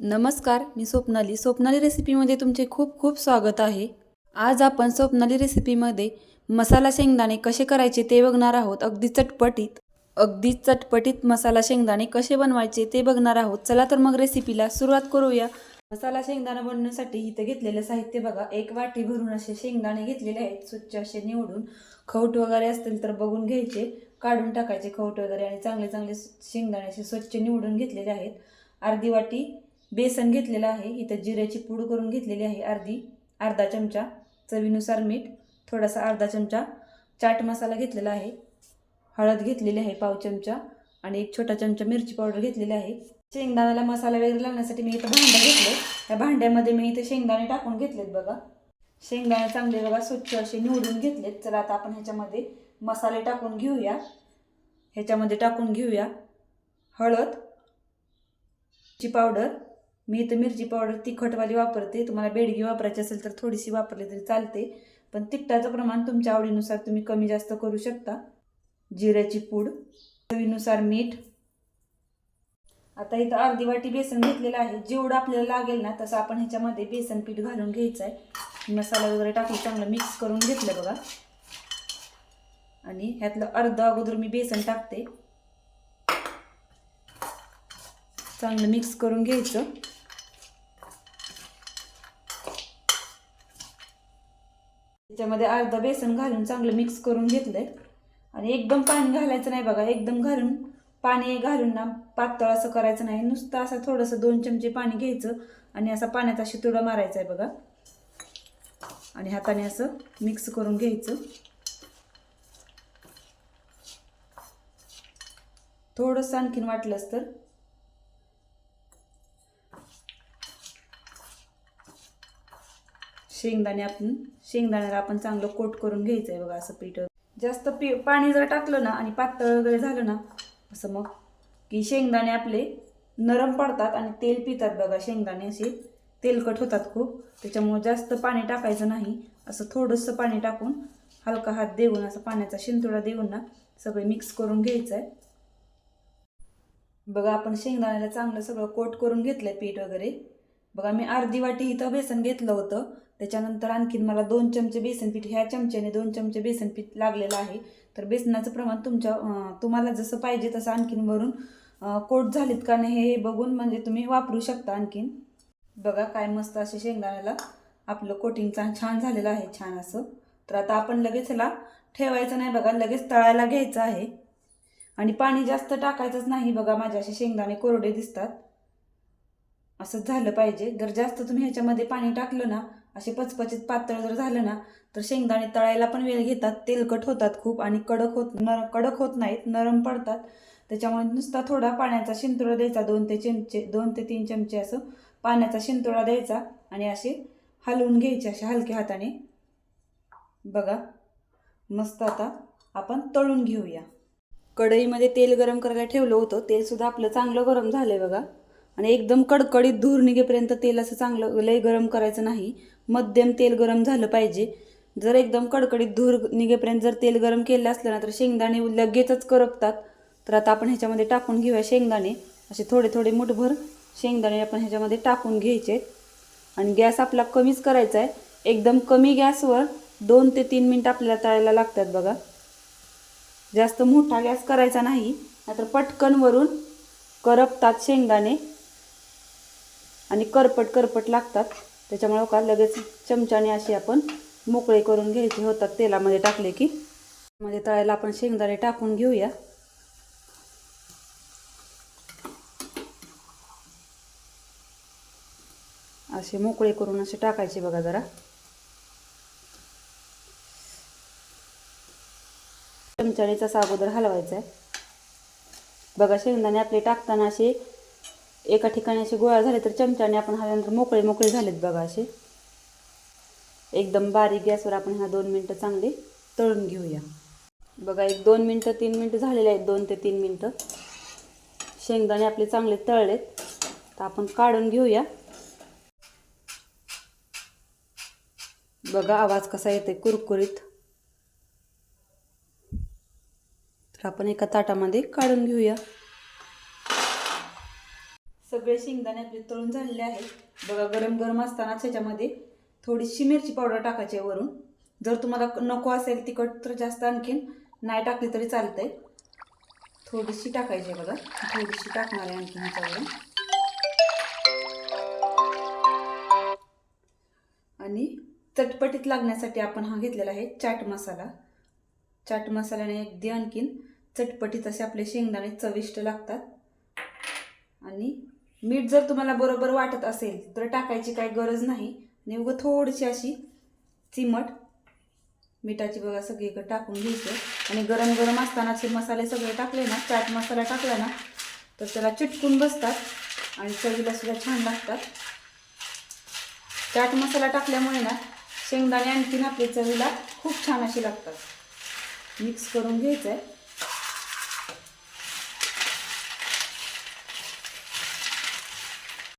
नमस्कार मी स्वप्नाली. स्वप्नाली रेसिपीमध्ये तुमचे खूप खूप स्वागत आहे. आज आपण स्वप्नाली रेसिपीमध्ये मसाला शेंगदाणे कसे करायचे ते बघणार आहोत. अगदी चटपटीत अगदी चटपटीत मसाला शेंगदाणे कसे बनवायचे ते बघणार आहोत. चला तर मग रेसिपीला सुरुवात करूया. मसाला शेंगदाणा बनवण्यासाठी इथं घेतलेलं साहित्य बघा. एक वाटी भरून असे शेंगदाणे घेतलेले आहेत. स्वच्छ असे निवडून खवट वगैरे असतील तर बघून घ्यायचे. काढून टाकायचे खवट वगैरे आणि चांगले चांगले शेंगदाणे असे स्वच्छ निवडून घेतलेले आहेत. अर्धी वाटी बेसन घेतलेलं आहे. इथं जिऱ्याची पूड करून घेतलेली आहे अर्धी. अर्धा चमचा चवीनुसार मीठ थोडासा अर्धा चमचा चाट मसाला घेतलेला आहे. हळद घेतलेली आहे पाव चमचा आणि एक छोटा चमचा मिरची पावडर घेतलेली आहे. शेंगदाण्याला मसाला वगैरे लावण्यासाठी मी इथं भांडं घेतलं त्या भांड्यामध्ये मी इथे शेंगदाणे टाकून घेतलेत बघा. शेंगदाणे चांगले बघा स्वच्छ असे निवडून घेतलेत. चला आता आपण ह्याच्यामध्ये मसाले टाकून घेऊया. ह्याच्यामध्ये टाकून घेऊया हळद ची पावडर मी इथं मिरची पावडर तिखटवाली वापरते. तुम्हाला बेडगी वापरायची असेल तर थोडीशी वापरली तरी चालते. पण तिखटाचं प्रमाण तुमच्या आवडीनुसार तुम्ही कमी जास्त करू शकता. जिऱ्याची पूड चवीनुसार मीठ. आता इथं अर्धी वाटी बेसन घेतलेलं आहे. जेवढं आपल्याला लागेल ना तसं आपण ह्याच्यामध्ये बेसन पीठ घालून घ्यायचं आहे मसाला वगैरे टाकून चांगलं मिक्स करून घेतलं बघा. आणि ह्यातलं अर्ध अगोदर मी बेसन टाकते. चांगलं मिक्स करून घ्यायचं. त्याच्यामध्ये अर्धा बेसन घालून चांगलं मिक्स करून घेतलं आहे आणि एकदम पाणी घालायचं नाही बघा एकदम घालून पाणी घालून ना पातळ असं करायचं नाही. नुसतं असं थोडंसं दोन चमचे पाणी घ्यायचं आणि असा पाण्याचा शितोडा मारायचा आहे बघा. आणि हाताने असं मिक्स करून घ्यायचं. थोडंसं आणखीन वाटलंच तर शेंगदाणे आपण शेंगदाण्याला आपण चांगलं कोट करून घ्यायचं आहे बघा असं पीठ. जास्त पी पाणी जर टाकलं ना आणि पातळ वगैरे झालं ना असं मग की शेंगदाणे आपले नरम पडतात आणि तेल पितात बघा शेंगदाणे असे. तेलकट होतात खूप त्याच्यामुळे जास्त पाणी टाकायचं नाही. असं थोडंसं पाणी टाकून हलका हात देऊन असं पाण्याचा शिंतोडा देऊन ना सगळे मिक्स करून घ्यायचं आहे बघा आपण शेंगदाण्याला चांगलं सगळं कोट करून घेतलं आहे पीठ वगैरे. बघा मी अर्धी वाटी इथं बेसन घेतलं होतं. त्याच्यानंतर आणखीन मला दोन चमचे बेसन पीठ ह्या चमच्याने दोन चमचे बेसन पीठ लागलेलं आहे. तर बेसनाचं प्रमाण तुमच्या तुम्हाला जसं पाहिजे तसं आणखीन वरून कोट झालीत का नाही हे बघून म्हणजे तुम्ही वापरू शकता आणखीन. बघा काय मस्त असे शेंगदाण्याला आपलं कोटिंग छान छान झालेलं आहे छान असं. तर आता आपण लगेच ह्याला ठेवायचं नाही बघा लगेच तळायला घ्यायचं आहे. आणि पाणी जास्त टाकायचंच नाही बघा माझे असे शेंगदाणे कोरडे दिसतात. असं झालं पाहिजे. जर जास्त तुम्ही ह्याच्यामध्ये पाणी टाकलं ना असे पचपचित पातळ जर झालं ना तर शेंगदाणे तळायला पण वेळ घेतात. तेलकट होतात खूप आणि कडक होत नर कडक होत नाहीत नरम पडतात. त्याच्यामुळे नुसता थोडा पाण्याचा शिंतोडा द्यायचा दोन ते चमचे दोन ते तीन चमचे असं पाण्याचा शिंतोडा द्यायचा आणि असे हलवून घ्यायचे असे हलक्या हाताने. बघा मस्त आता आपण तळून घेऊया. कढईमध्ये तेल गरम करायला ठेवलं होतं. तेलसुद्धा आपलं चांगलं गरम झालं आहे बघा. आणि एकदम कडकडीत धूर निघेपर्यंत तेल असं चांगलं लय गरम करायचं नाही. मध्यम तेल गरम झालं पाहिजे. जर एकदम कडकडीत धूर निघेपर्यंत जर तेल गरम केलं असलं ना तर शेंगदाणे लगेचच करपतात. तर आता आपण ह्याच्यामध्ये टाकून घेऊया शेंगदाणे. असे थोडे थोडे मुठभर शेंगदाणे आपण ह्याच्यामध्ये टाकून घ्यायचे. आणि गॅस आपला कमीच करायचा आहे. एकदम कमी गॅसवर दोन ते तीन मिनटं आपल्याला तळायला लागतात बघा. जास्त मोठा गॅस करायचा नाही नाहीतर पटकन वरून करपतात शेंगदाणे. आणि करपट करपट लागतात. त्याच्यामुळे का लगेच चमच्याने असे आपण मोकळे करून घ्यायचे. होतात तेलामध्ये टाकले की. म्हणजे तळायला आपण शेंगदाणे टाकून घेऊया. असे मोकळे करून असे टाकायचे बघा जरा. चमचाणीचा अगोदर हलवायचा आहे बघा शेंगदाणे आपले टाकताना असे एका ठिकाणी असे गोळा झाले तर चमच्याने आपण हल्यानंतर मोकळे मोकळे झालेत बघा असे. एकदम बारीक गॅसवर आपण ह्या दोन मिनटं चांगले तळून घेऊया. बघा एक दोन मिनटं तीन मिनटं झालेले आहेत दोन ते तीन मिनटं. शेंगदाणे आपले चांगले तळलेत. तर आपण काढून घेऊया. बघा आवाज कसा येते कुरकुरीत. तर आपण एका ताटामध्ये काढून घेऊया. सगळे शेंगदाणे आपले तळून झालेले आहेत. बघा गरम गरम असतानाच ह्याच्यामध्ये थोडीशी मिरची पावडर टाकायची आहे वरून. जर तुम्हाला नको असेल तिखट तर जास्त आणखीन नाही टाकली तरी चालतंय. थोडीशी टाकायची आहे बघा. थोडीशी टाकणार आहे आणखीन ह्याच्यावरून. आणि चटपटीत लागण्यासाठी आपण हा घेतलेला आहे चाट मसाला. चाट मसाल्याने अगदी आणखीन चटपटीत असे आपले शेंगदाणे चविष्ट लागतात. आणि मीठ जर तुम्हाला बरोबर वाटत असेल तर टाकायची काही गरज नाही. आणि उगं थोडीशी अशी चिमट मिठाची बघा सगळीकडे टाकून घ्यायचं. आणि गरम गरम असतानाच हे मसाले सगळे टाकले ना चाट मसाला टाकला ना तर त्याला चिटकून बसतात आणि चवीला सुद्धा छान लागतात. चाट मसाला टाकल्यामुळे ना शेंगदाणे आणखीन आपल्या चवीला खूप छान अशी लागतात. मिक्स करून घ्यायचं आहे